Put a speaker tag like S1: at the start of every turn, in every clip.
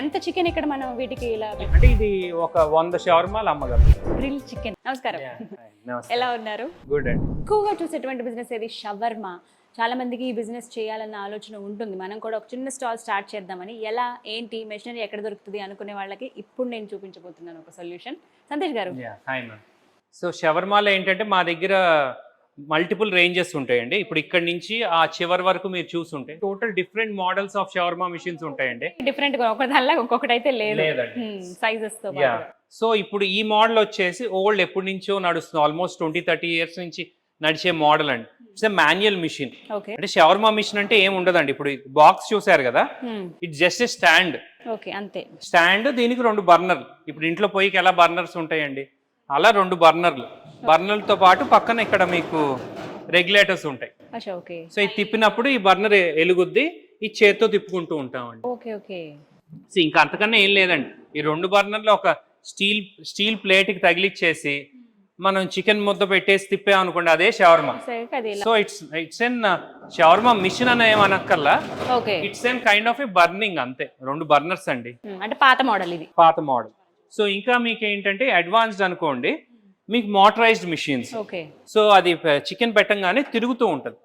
S1: ఎంత చికెన్ ఇక్కడ మనం వీటికి ఇలా
S2: అంటే ఇది ఒక వంద షవర్మాలు అమ్మగలం.
S1: గ్రిల్ చికెన్ నమస్కారం. ఎలా ఉన్నారు?
S2: గుడ్ అండి.
S1: ఎక్కువగా చూసేటువంటి బిజినెస్ ఏది? షవర్మా. చాలా మందికి ఈ బిజినెస్ చేయాలన్న ఆలోచన ఉంటుంది. మనం కూడా ఒక చిన్న స్టాల్ స్టార్ట్ చేద్దామని ఎలా ఏంటి మెషినరీ ఎక్కడ దొరుకుతుంది అనుకునే వాళ్ళకి ఇప్పుడు నేను చూపించబోతున్నాను ఒక సొల్యూషన్ సంతోష్ గారు.
S2: సో షవర్మాలో ఏంటంటే మా దగ్గర మల్టిపుల్ రేంజెస్ ఉంటాయండి. ఇప్పుడు ఇక్కడ నుంచి ఆ చివరి వరకు మీరు చూసుంటే total different models of shawarma machines ఉంటాయండి.
S1: డిఫరెంట్గా ఒక దానిలా ఒక్కొక్కటి అయితే లేదు సైజెస్తో.
S2: సో ఇప్పుడు ఈ మోడల్ వచ్చేసి ఓల్డ్ ఎప్పటి నుంచో నడుస్తుంది. ఆల్మోస్ట్ ట్వంటీ థర్టీ ఇయర్స్ నుంచి నడిచే మోడల్ అండి. ఇట్స్ మాన్యువల్ మిషన్ అంటే షవర్మా మిషన్ అంటే ఏం ఉండదండి. ఇప్పుడు బాక్స్ చూసారు కదా? ఇట్ జస్ట్ ఏ స్టాండ్
S1: అంతే.
S2: స్టాండ్ దీనికి రెండు బర్నర్లు. ఇప్పుడు ఇంట్లో పొయ్యికి ఎలా బర్నర్స్ ఉంటాయండి? అలా రెండు బర్నర్లు. బర్నర్లతో పాటు పక్కన ఇక్కడ మీకు రెగ్యులేటర్స్ ఉంటాయి. సో ఇది తిప్పినప్పుడు ఈ బర్నర్ ఎలుగుద్ది ఈ చేత్తో తిప్పుకుంటూ ఉంటామండి.
S1: Okay okay.
S2: సో ఇంకా అంతకన్నా ఏం లేదండి. ఈ రెండు బర్నర్లు ఒక స్టీల్ స్టీల్ ప్లేట్కి తగిలిచ్చేసి మనం చికెన్ ముద్ద పెట్టేసి తిప్పామనుకోండి అదే shawarma. So it's it's an shawarma machine అనే ఏమనక్కల్లా
S1: okay.
S2: It's an kind of a burning అంతే. రెండు బర్నర్స్ అండి.
S1: అంటే పాత మోడల్ ఇది.
S2: పాత మోడల్. సో ఇంకా మీకు ఏంటంటే అడ్వాన్స్డ్ అనుకోండి మీకు మోటరైజ్డ్ మిషన్స్.
S1: ఓకే.
S2: సో అది చికెన్ పెట్టంగానే తిరుగుతూ ఉంటుంది.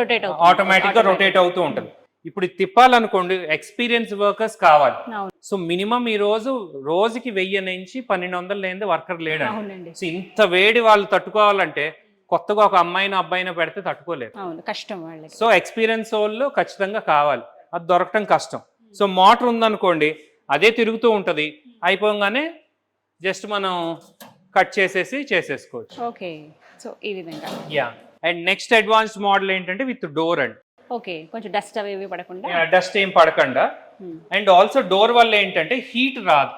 S1: రొటేట్
S2: ఆటోమేటిక్గా రొటేట్ అవుతూ ఉంటుంది. ఇప్పుడు తిప్పాలనుకోండి ఎక్స్పీరియన్స్ వర్కర్స్ కావాలి. సో మినిమం ఈ రోజు రోజుకి వెయ్యి నుంచి పన్నెండు వందలు లేని వర్కర్ లేడండి.
S1: అవునండి.
S2: సో ఇంత వేడి వాళ్ళు తట్టుకోవాలంటే కొత్తగా ఒక అమ్మాయిని అబ్బాయిని పెడితే తట్టుకోలేరు.
S1: అవును కష్టం
S2: సో ఎక్స్పీరియన్స్ వాళ్ళు ఖచ్చితంగా కావాలి. అది దొరకటం కష్టం. సో మోటార్ ఉందనుకోండి అదే తిరుగుతూ ఉంటుంది. అయిపోగానే జస్ట్ మనం కట్ చేసేసి చేసేసుకోవచ్చు.
S1: ఓకే. సో ఈ విధంగా.
S2: Yeah. And next advanced model ఏంటంటే విత్ డోర్ అండి.
S1: ఓకే. కొంచెం డస్ట్ అవి ఇవి పడకుండా.
S2: డస్ట్ ఏం పడకుండా. అండ్ ఆల్సో డోర్ వల్ల ఏంటంటే హీట్ రాదు.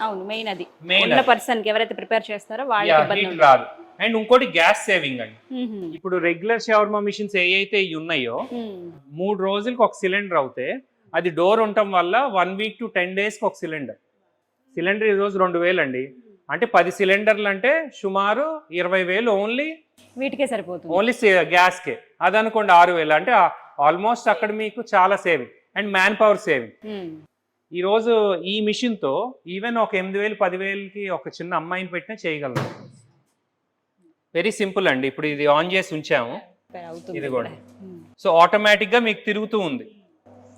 S1: అవును మెయిన్ అది.
S2: అది.
S1: పర్సన్కి ఎవరైతే ప్రిపేర్ చేస్తారో వాళ్ళకి
S2: హీట్ రాదు. అండ్ ఇంకోటి గ్యాస్ సేవింగ్ అండి. ఇప్పుడు రెగ్యులర్ షవర్మా మిషన్స్ ఏ అయితే ఉన్నాయో. మూడు రోజులకి ఒక సిలిండర్ అవుతే అది డోర్ ఉండటం వల్ల వన్ వీక్ టు టెన్ డేస్కి ఒక సిలిండర్ సిలిండర్ ఈ రోజు రెండు వేలు అండి అంటే పది సిలిండర్లు అంటే సుమారు ఇరవై వేలు ఓన్లీ
S1: వీటికే సరిపోతుంది.
S2: ఓన్లీ గ్యాస్కే. అది అనుకోండి ఆరు వేలు. అంటే ఆల్మోస్ట్ అక్కడ మీకు చాలా saving and man power saving
S1: hmm.
S2: ఈ రోజు ఈ మిషన్తో ఈవెన్ ఒక ఎనిమిది వేలు పదివేలకి ఒక చిన్న అమ్మాయిని పెట్టినా చేయగలం వెరీ సింపుల్ అండి. ఇప్పుడు ఇది ఆన్ చేసి ఉంచాము. ఇది కూడా. సో ఆటోమేటిక్గా మీకు తిరుగుతూ ఉంది.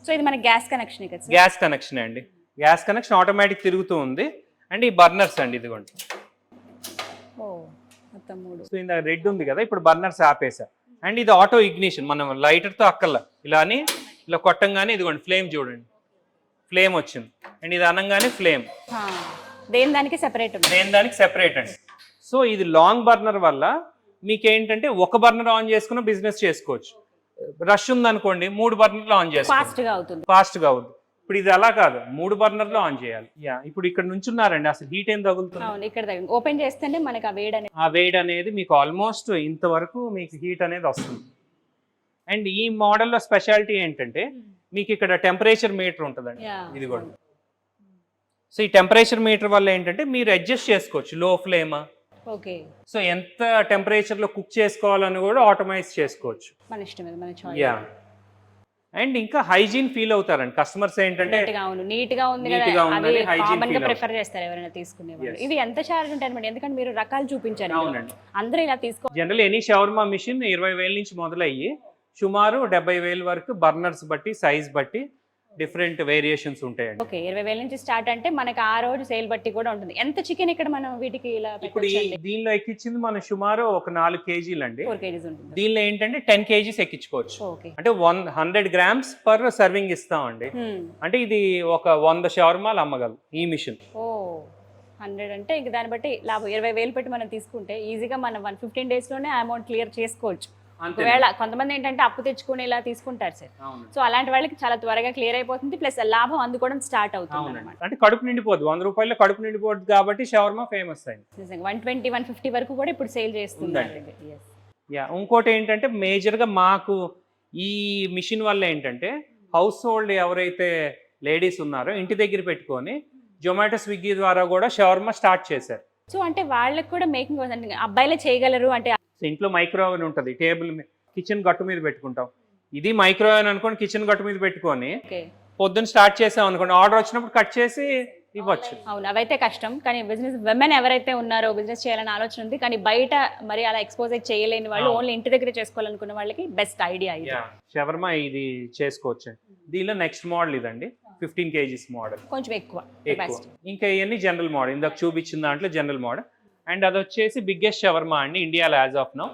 S1: సో ఇది మన గ్యాస్ కనెక్షన్ కదా
S2: గ్యాస్ కనెక్షన్ అండి. గ్యాస్ కనెక్షన్ ఆటోమేటిక్ తిరుగుతూ ఉంది. అండ్ ఈ బర్నర్స్ అండి ఇదిగోండి.
S1: ఓ మొత్తం మూడు.
S2: సో ఇంత రెడ్ ఉంది కదా ఇప్పుడు బర్నర్స్ ఆపేసా. అండ్ ఇది ఆటో ఇగ్నిషన్ మనం లైటర్తో ఇలా అని ఇలా కొట్టంగానే ఇదిగోండి ఫ్లేమ్ చూడండి. ఫ్లేమ్ వచ్చింది. అండ్ ఇది అనగానే ఫ్లేమ్.
S1: హా. దేని దానికి సెపరేట్ ఉంది?
S2: దేని దానికి సెపరేట్ అండి. సో ఇది లాంగ్ బర్నర్ వల్ల మీకు ఏంటంటే ఒక బర్నర్ ఆన్ చేసుకున్న బిజినెస్ చేసుకోవచ్చు. రష్ ఉందనుకోండి మూడు బర్నర్లు ఆన్ చేసుకోవచ్చు
S1: ఫాస్ట్గా అవుతుంది.
S2: ఫాస్ట్గా అవుతుంది. ఇప్పుడు ఇది అలా కాదు మూడు బర్నర్లు ఆన్ చేయాలి. యా ఇప్పుడు ఇక్కడ నుంచున్నారండి అసలు హీట్ ఏం తగులుతుంది?
S1: అవును ఇక్కడ ఓపెన్ చేస్తేనే మనకి ఆ వేడి అనేది
S2: ఆ వేడి అనేది మీకు ఆల్మోస్ట్ ఇంతవరకు మీకు హీట్ అనేది వస్తుంది. అండ్ ఈ మోడల్లో స్పెషాలిటీ ఏంటంటే మీకు ఇక్కడ టెంపరేచర్ మీటర్ ఉంటుందండి. ఇది కూడా. సో ఈ టెంపరేచర్ మీటర్ వల్ల ఏంటంటే మీరు అడ్జస్ట్ చేసుకోవచ్చు లో ఫ్లేమ్
S1: ఓకే.
S2: సో ఎంత టెంపరేచర్లో కుక్ చేసుకోవాలని కూడా ఆటోమైజ్ చేసుకోవచ్చు.
S1: మన ఇష్టం మన చాయిస్.
S2: యా అండ్ ఇంకా హైజీన్ ఫీల్ అవుతారండి. కస్టమర్స్ ఏంటంటే
S1: నీట్గా ఉంది నీట్గా ఉంది
S2: Neat
S1: కదా. అది
S2: కామన్గా
S1: ప్రిఫర్ చేస్తారు ఎవరైనా తీసుకునే వాళ్ళు. ఇది ఎంత చార్జ్ ఉంటుంది మేడం ఎందుకంటే మీరు రకాలు చూపించారు.
S2: అవునండి.
S1: అందరూ ఇలా తీసుకో
S2: జనరల్ ఎనీ షవర్మా మిషన్ ఇరవై వేల నుంచి మొదలయ్యి సుమారు డెబ్బై వేల వరకు బర్నర్స్ బట్టి సైజ్ బట్టి డిఫరెంట్ వేరియేషన్స్ ఉంటాయండి.
S1: ఓకే ఇరవై వేల నుంచి స్టార్ట్ అంటే మనకి ఆ రోజు సేల్ బట్టి కూడా ఉంటుంది. ఎంత చికెన్ ఇక్కడ మనం వీటికి ఇలా
S2: ఇప్పుడు ఈ దీనిలో ఎక్కించింది మనం సుమారు ఒక నాలుగు కేజీలు అండి.
S1: ఫోర్ కేజీస్ ఉంటుంది.
S2: దీనిలో ఏంటంటే టెన్ కేజీస్ ఎక్కించుకోవచ్చు.
S1: ఓకే.
S2: అంటే one hundred grams per serving ఇస్తామండి. అంటే ఇది ఒక వంద షవర్మాలు అమ్మగలం ఈ మిషన్.
S1: ఓ హండ్రెడ్ అంటే ఇంక దాన్ని బట్టి లాభం. ఇరవై వేలు పెట్టి మనం తీసుకుంటే ఈజీగా మనం వన్ ఫిఫ్టీన్ డేస్లోనే అమౌంట్ క్లియర్ చేసుకోవచ్చు. ఒకవేళ కొంతమంది ఏంటంటే అప్పు తెచ్చుకుని ఇలా తీసుకుంటారు సార్. సో అలాంటి వాళ్ళకి చాలా త్వరగా క్లియర్ అయిపోతుంది. ప్లస్ లాభం అందుకోవడం స్టార్ట్ అవుతుంది
S2: అంటే కడుపు నిండిపోద్ది. వంద రూపాయలు కడుపు నిండిపోద్ది కాబట్టి షవర్మా ఫేమస్ అయింది.
S1: వన్ ట్వంటీ వన్ ఫిఫ్టీ వరకు కూడా ఇప్పుడు సేల్ Yes.
S2: యా ఇంకోటి ఏంటంటే మేజర్గా మాకు ఈ మిషన్ వల్ల ఏంటంటే హౌస్ హోల్డ్ ఎవరైతే లేడీస్ ఉన్నారో ఇంటి దగ్గర పెట్టుకొని జొమాటో స్విగ్గీ ద్వారా కూడా షవర్మా స్టార్ట్ చేశారు.
S1: సో అంటే వాళ్ళకి కూడా మేకింగ్ అబ్బాయిలే చేయగలరు అంటే
S2: సో ఇంట్లో మైక్రోవేవ్ ఉంటుంది. టేబుల్ కిచెన్ గట్టు మీద పెట్టుకుంటాం. ఇది మైక్రోవేవ్ అనుకోని కిచెన్ గట్టు మీద పెట్టుకొని పొద్దున్న స్టార్ట్ చేసాం అనుకోండి ఆర్డర్ వచ్చినప్పుడు కట్ చేసి ఇవ్వచ్చు.
S1: అవును అవైతే కష్టం. కానీ బిజినెస్ విమెన్ ఎవరైతే ఉన్నారో బిజినెస్ చేయాలని ఆలోచన ఉంది. కానీ బయట మరి అలా ఎక్స్పోజ్ చేయలేని వాళ్ళు. ఓన్లీ ఇంటి దగ్గర చేసుకోవాలనుకున్న వాళ్ళకి బెస్ట్ ఐడియా ఇది.
S2: షవర్మా ఇది చేసుకోవచ్చు. దీనిలో నెక్స్ట్ మోడల్ ఇదండి. ఫిఫ్టీన్ కేజీస్ మోడల్
S1: కొంచెం ఎక్కువ.
S2: ఇంకా ఇవన్నీ జనరల్ మోడల్ ఇందాక చూపించిన దాంట్లో జనరల్ మోడల్ అండ్ అది వచ్చేసి బిగ్గెస్ట్ షవర్మా అండి ఇండియాలో యాజ్ ఆఫ్ నౌ.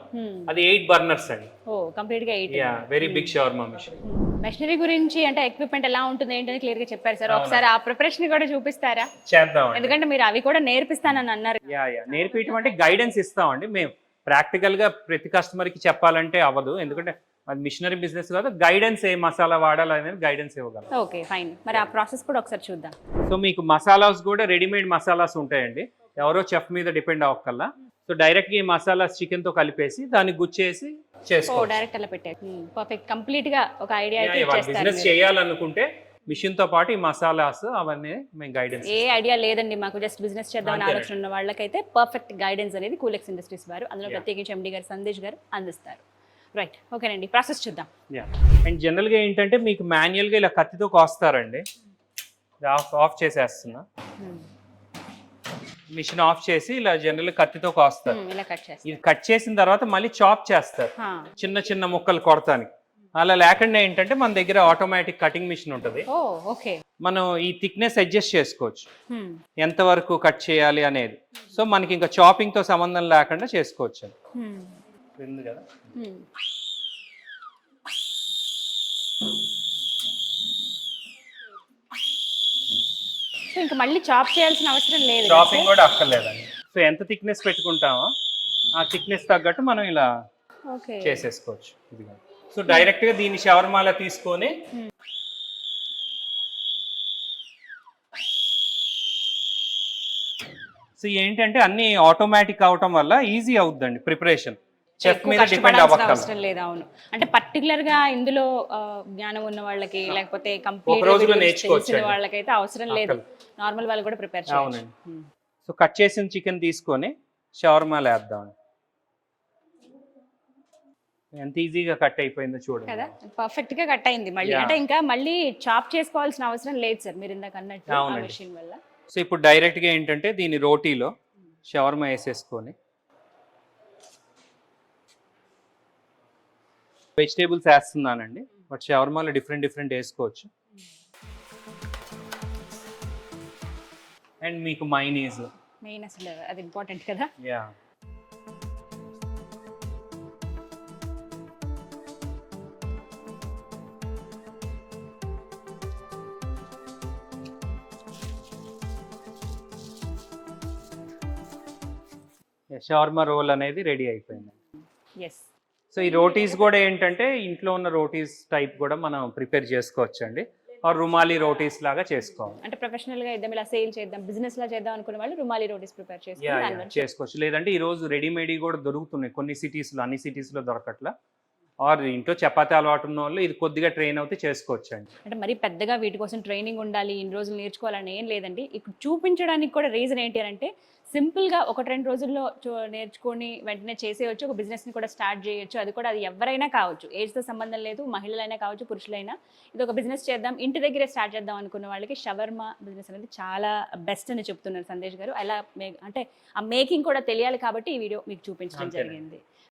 S2: అది ఎయిట్ బర్నర్స్ అండి.
S1: ఓ కంప్లీట్గా eight
S2: yeah very big shawarma machine
S1: machinery గురించి అంటే ఎక్విప్మెంట్ ఎలా ఉంటుంది ఏంటని క్లియర్గా చెప్పారు సార్. ఒకసారి ఆ ప్రిపరేషన్ కూడా చూపిస్తారా?
S2: చేద్దాం
S1: ఎందుకంటే మీరు అవి కూడా నేర్పిస్తానని అన్నారు.
S2: యా యా నేర్పించడం అంటే గైడెన్స్ ఇస్తామండి. మేము ప్రాక్టికల్గా ప్రతి కస్టమర్కి చెప్పాలంటే అవ్వదు. ఎందుకంటే అది మిషనరీ బిజినెస్ కాదు. గైడెన్స్ ఏ మసాలా వాడాలి అనేది గైడెన్స్ ఇవ్వగలం.
S1: ఓకే ఫైన్ మరి ఆ ప్రాసెస్ కూడా ఒకసారి చూద్దాం.
S2: సో మీకు మసాలాస్ కూడా రెడీమేడ్ మసాలాస్ ఉంటాయండి. ఎవరో చెఫ్ మీద డిపెండ్ అవ్వకల్లా సో డైరెక్ట్ ఈ మసాలాస్ చికెన్తో కలిపేసి దాన్ని గుచ్చేసి చేసుకోవచ్చు
S1: డైరెక్ట్ అలా పెట్టారు పర్ఫెక్ట్ కంప్లీట్గా ఒక ఐడియా
S2: బిజినెస్. చేయాలనుకుంటే మిషన్తో పాటు ఈ మసాలాస్ అవన్నీ మేము గైడెన్స్
S1: ఏ ఐడియా లేదండి మాకు జస్ట్ బిజినెస్ చేద్దామని. ఆలోచన ఉన్న వాళ్ళకైతే పర్ఫెక్ట్ గైడెన్స్ అనేది కూలెక్స్ ఇండస్ట్రీస్ వారు. అందులో. ప్రత్యేకించి ఎండి గారు సందేశ్ గారు అందిస్తారు. రైట్ ఓకేనండి ప్రాసెస్ చూద్దాం.
S2: అండ్ జనరల్గా ఏంటంటే మీకు మాన్యువల్గా ఇలా కత్తితో కోస్తారండి. ఆఫ్ ఆఫ్ చేసేస్తున్నా. మిషన్ ఆఫ్ చేసి ఇలా జనరల్ కత్తితో కోస్తారు.
S1: ఇలా కట్ చేస్తాం
S2: ఇది కట్ చేసిన తర్వాత మళ్ళీ చాప్ చేస్తారు. చిన్న చిన్న ముక్కలు కొడతానికి. అలా లేకుండా ఏంటంటే మన దగ్గర ఆటోమేటిక్ కటింగ్ మిషన్ ఉంటుంది. మనం ఈ థిక్నెస్ అడ్జస్ట్ చేసుకోవచ్చు. ఎంత వరకు కట్ చేయాలి అనేది. సో మనకి ఇంకా చాపింగ్తో సంబంధం లేకుండా చేసుకోవచ్చు. కదా?
S1: సో ఇంకా మళ్ళీ చాప్ చేయాల్సిన అవసరం లేదు
S2: చాపింగ్ కూడా అక్కర్లేదండి. సో ఎంత థిక్నెస్ పెట్టుకుంటామో ఆ థిక్నెస్ తగ్గట్టు మనం ఇలా?
S1: ఓకే.
S2: చేసేసుకోవచ్చు. ఇదిగో. సో డైరెక్ట్గా దీన్ని షవర్మాల తీసుకొని సో ఏంటంటే అన్ని ఆటోమేటిక్ అవటం వల్ల ఈజీ అవుద్దండి ప్రిపరేషన్ చెఫ్ మీద డిపెండ్
S1: అవసరం లేదు అవును. అంటే పర్టికులర్గా ఇందులో జ్ఞానం ఉన్న వాళ్ళకి లేకపోతే కంప్లీట్ తెలిసిన. వాళ్ళకైతే అవసరం లేదు. నార్మల్ వాళ్ళు కూడా ప్రిపేర్
S2: అవునండి. సో కట్ చేసిన చికెన్ తీసుకొని షవర్మాలు వేద్దాం ఎంత ఈజీగా కట్ అయిపోయిందో చూడండి.
S1: కదా? పర్ఫెక్ట్గా కట్ అయింది మళ్ళీ. అంటే ఇంకా మళ్ళీ చాప్ చేసుకోవాల్సిన అవసరం లేదు సార్ మీరు ఇందాక అన్నట్టు ఆ. మెషిన్ వల్ల.
S2: సో ఇప్పుడు డైరెక్ట్గా ఏంటంటే దీని రోటీలో షవర్మా వేసేసుకొని వెజిటేబుల్స్ వేస్తున్నానండి. బట్ షవర్మాలో డిఫరెంట్ డిఫరెంట్ వేసుకోవచ్చు. అండ్ మీకు మైనీస్
S1: మెయిన్ అసలు అది ఇంపార్టెంట్ కదా.
S2: యా షవర్మా రోల్ అనేది రెడీ అయిపోయింది.
S1: ఎస్
S2: సో ఈ రోటీస్ కూడా ఏంటంటే ఇంట్లో ఉన్న రోటీస్ టైప్ కూడా మనం ప్రిపేర్ చేసుకోవచ్చు అండి ఆ రుమాలి రోటీస్ లాగా చేసుకోవాలి.
S1: అంటే ప్రొఫెషనల్గా ఇద్దాం ఇలా సేల్ చేద్దాం బిజినెస్ లా చేద్దాం అనుకునే వాళ్ళు రుమాలి రోటీస్ ప్రిపేర్ నుంచి
S2: చేసుకోవచ్చు. లేదంటే ఈ రోజు రెడీమేడ్ కూడా దొరుకుతున్నాయి కొన్ని cities లో అన్ని cities లో దొరకట్లా. ఆర్ ఇంట్లో చపాతీ అలవాటు ఉన్న వాళ్ళు ఇది కొద్దిగా ట్రైన్ అవుతే చేసుకోవచ్చు అండి
S1: అంటే మరి పెద్దగా వీటి కోసం ట్రైనింగ్ ఉండాలి ఇన్ని రోజులు నేర్చుకోవాలని ఏం లేదండి. ఇక్కడ చూపించడానికి కూడా రీజన్ ఏంటి అంటే సింపుల్గా ఒకటి రెండు రోజుల్లో నేర్చుకొని వెంటనే చేసేయచ్చు. ఒక బిజినెస్ని కూడా స్టార్ట్ చేయొచ్చు. అది కూడా అది ఎవరైనా కావచ్చు. ఏజ్తో సంబంధం లేదు. మహిళలైనా కావచ్చు పురుషులైనా. ఇది ఒక బిజినెస్ చేద్దాం. ఇంటి దగ్గరే స్టార్ట్ చేద్దాం అనుకున్న వాళ్ళకి షవర్మా బిజినెస్ అనేది చాలా బెస్ట్ అని చెప్తున్నారు సందేశ్ గారు. అలా అంటే ఆ మేకింగ్ కూడా తెలియాలి కాబట్టి ఈ వీడియో మీకు చూపించడం. జరిగింది.